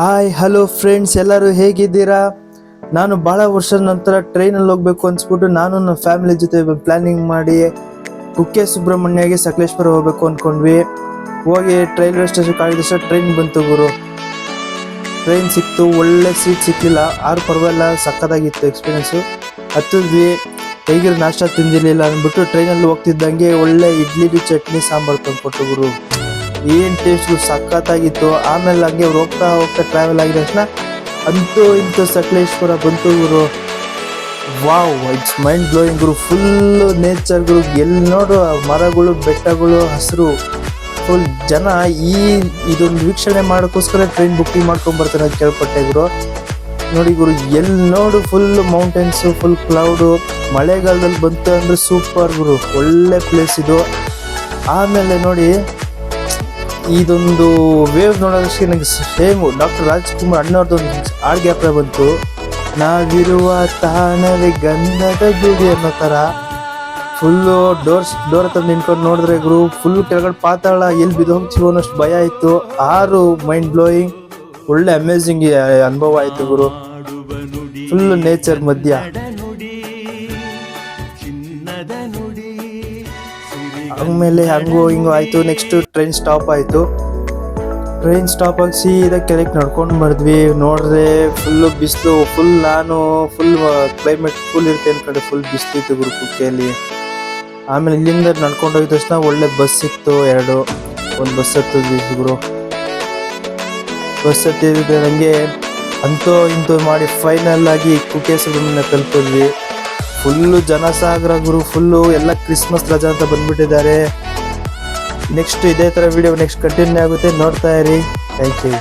Hi hello friends ಎಲ್ಲರೂ ಹೇಗಿದ್ದೀರಾ? ನಾನು ಭಾಳ ವರ್ಷದ ನಂತರ ಟ್ರೈನಲ್ಲಿ ಹೋಗ್ಬೇಕು ಅನ್ಸ್ಬಿಟ್ಟು ನಾನು ನನ್ನ ಫ್ಯಾಮಿಲಿ ಜೊತೆ ಪ್ಲಾನಿಂಗ್ ಮಾಡಿ ಕುಕ್ಕೆ ಸುಬ್ರಹ್ಮಣ್ಯಗೆ ಸಕಲೇಶ್ವರ ಹೋಗ್ಬೇಕು ಅಂದ್ಕೊಂಡ್ವಿ ಹೋಗಿ ರೈಲ್ವೆ ಸ್ಟೇಷನ್ ಸರ್ ಟ್ರೈನ್ ಬಂತು ಗುರು. ಟ್ರೈನ್ ಸಿಕ್ತು, ಒಳ್ಳೆ ಸೀಟ್ ಸಿಕ್ಕಿಲ್ಲ. ಆರು ಪರವಾಗಿಲ್ಲ, ಸಕ್ಕತ್ತಾಗಿತ್ತು ಎಕ್ಸ್ಪೀರಿಯನ್ಸು ಹತ್ತಿದ್ವಿ ಹೇಗಿರೋ ನಾಷ್ಟ ತಿಂದಿರಲಿಲ್ಲ ಅಂದ್ಬಿಟ್ಟು ಟ್ರೈನಲ್ಲಿ ಹೋಗ್ತಿದ್ದಂಗೆ ಒಳ್ಳೆ ಇಡ್ಲಿ ಚಟ್ನಿ, ಸಾಂಬಾರು ತಂದ್ಕೊಟ್ಟು ಗುರು. ಏನು ಟೇಸ್ಟ್ ಸಖತ್ತಾಗಿತ್ತು, ಆಮೇಲೆ ಹಂಗೆ ಹೋಗ್ತಾ ಹೋಗ್ತಾ ಟ್ರಾವೆಲ್ ಆಗಿದ ತಕ್ಷಣ ಅಂತೂ ಇಂತೂ ಸಕಲೇಶ್ವರ ಬಂತು ಗುರು ವಾವ್ ಇಟ್ಸ್ ಮೈಂಡ್ ಬ್ಲೋಯಿಂಗ್ ಗುರು ಫುಲ್ಲು ನೇಚರ್ ಗುರು ಎಲ್ಲಿ ನೋಡು ಮರಗಳು, ಬೆಟ್ಟಗಳು, ಹಸಿರು. ಫುಲ್ ಜನ ಈ ಇದೊಂದು ವೀಕ್ಷಣೆ ಮಾಡೋಕ್ಕೋಸ್ಕರ ಟ್ರೈನ್ ಬುಕ್ಕಿಂಗ್ ಮಾಡ್ಕೊಂಡ್ ಬರ್ತಾರೆ ಅಂತ ಕೇಳ್ಪಟ್ಟೆ ಗುರು. ನೋಡಿ ಗುರು ಎಲ್ಲಿ ನೋಡು ಫುಲ್ ಮೌಂಟೇನ್ಸು ಫುಲ್ ಕ್ಲೌಡು ಮಳೆಗಾಲದಲ್ಲಿ ಬಂತು ಅಂದ್ರೆ ಸೂಪರ್ ಗುರು, ಒಳ್ಳೆ ಪ್ಲೇಸ್ ಇದು. ಆಮೇಲೆ ನೋಡಿ ಇದೊಂದು ವೇವ್ ನೋಡೋದಕ್ಕೆ ನನಗೆ ಸೇಮ್ ಡಾಕ್ಟರ್ ರಾಜ್ಕುಮಾರ್ ಅಣ್ಣವ್ರದ್ದೊಂದು ಹಾಡು ಗ್ಯಾಪ್ರೆ ಬಂತು. ನಾವಿರುವ ತಾನವೇ ಗಂಧದ ಗುಡಿ ಅನ್ನೋ ಥರ ಫುಲ್ಲು ಡೋರ್ಸ್ ಡೋರ್ ಹತ್ರ ನಿಂತ್ಕೊಂಡು ನೋಡಿದ್ರೆ ಗುರು ಫುಲ್ ಕೆಳಗಡೆ ಪಾತಾಳ, ಎಲ್ಲಿ ಬಿದ್ದು ಹೋಗ್ತೀವೋ ಅನ್ನೋಷ್ಟು ಭಯ ಆಯಿತು ಆರು ಮೈಂಡ್ ಬ್ಲೋಯಿಂಗ್ ಒಳ್ಳೆ ಅಮೇಝಿಂಗ್ ಅನುಭವ ಆಯಿತು ಗುರು. ಫುಲ್ ನೇಚರ್ ಮಧ್ಯ. ಆಮೇಲೆ ಹಂಗೋ ಹಿಂಗೋ ಆಯಿತು. ನೆಕ್ಸ್ಟ್ ಟ್ರೈನ್ ಸ್ಟಾಪ್ ಆಯಿತು. ಟ್ರೈನ್ ಸ್ಟಾಪ್ ಆಗಿ ಸೀದಾ ಕೆಳಗೆ ನಡ್ಕೊಂಡು ಮಾಡಿದ್ವಿ ನೋಡಿದ್ರೆ ಫುಲ್ಲು ಬಿಸಿಲು ಫುಲ್ ನಾನು ಫುಲ್ ಕ್ಲೈಮೇಟ್ ಫುಲ್ ಇರುತ್ತೆ ಅನ್ಕೊಂಡೆ. ಫುಲ್ ಬಿಸಿಲಿತ್ತು ಗುರು ಕುಕ್ಕೆಯಲ್ಲಿ. ಆಮೇಲೆ ಇಲ್ಲಿಂದ ನಡ್ಕೊಂಡು ಹೋಗಿದ ತಕ್ಷಣ ಒಳ್ಳೆ ಬಸ್ ಸಿಕ್ತು ಎರಡು. ಒಂದು ಬಸ್ ಹತ್ತಿದ್ವಿ ಗುರು. ಬಸ್ ಹತ್ತಿದ್ರೆ ನನಗೆ ಅಂತೂ ಇಂತೂ ಮಾಡಿ ಫೈನಲ್ ಆಗಿ ಕುಕ್ಕೆ ಸುಬ್ರಹ್ಮಣ್ಯ ತಲುಪಿದ್ವಿ. ಫುಲ್ಲು ಜನಸಾಗರ ಗುರು ಫುಲ್ಲು ಎಲ್ಲ ಕ್ರಿಸ್ಮಸ್ ರಜಾ ಅಂತ ಬಂದ್ಬಿಟ್ಟಿದ್ದಾರೆ. ನೆಕ್ಸ್ಟ್ ಇದೇ ಥರ ವಿಡಿಯೋ ನೆಕ್ಸ್ಟ್ ಕಂಟಿನ್ಯೂ ಆಗುತ್ತೆ. ನೋಡ್ತಾ ಇರಿ. Thank you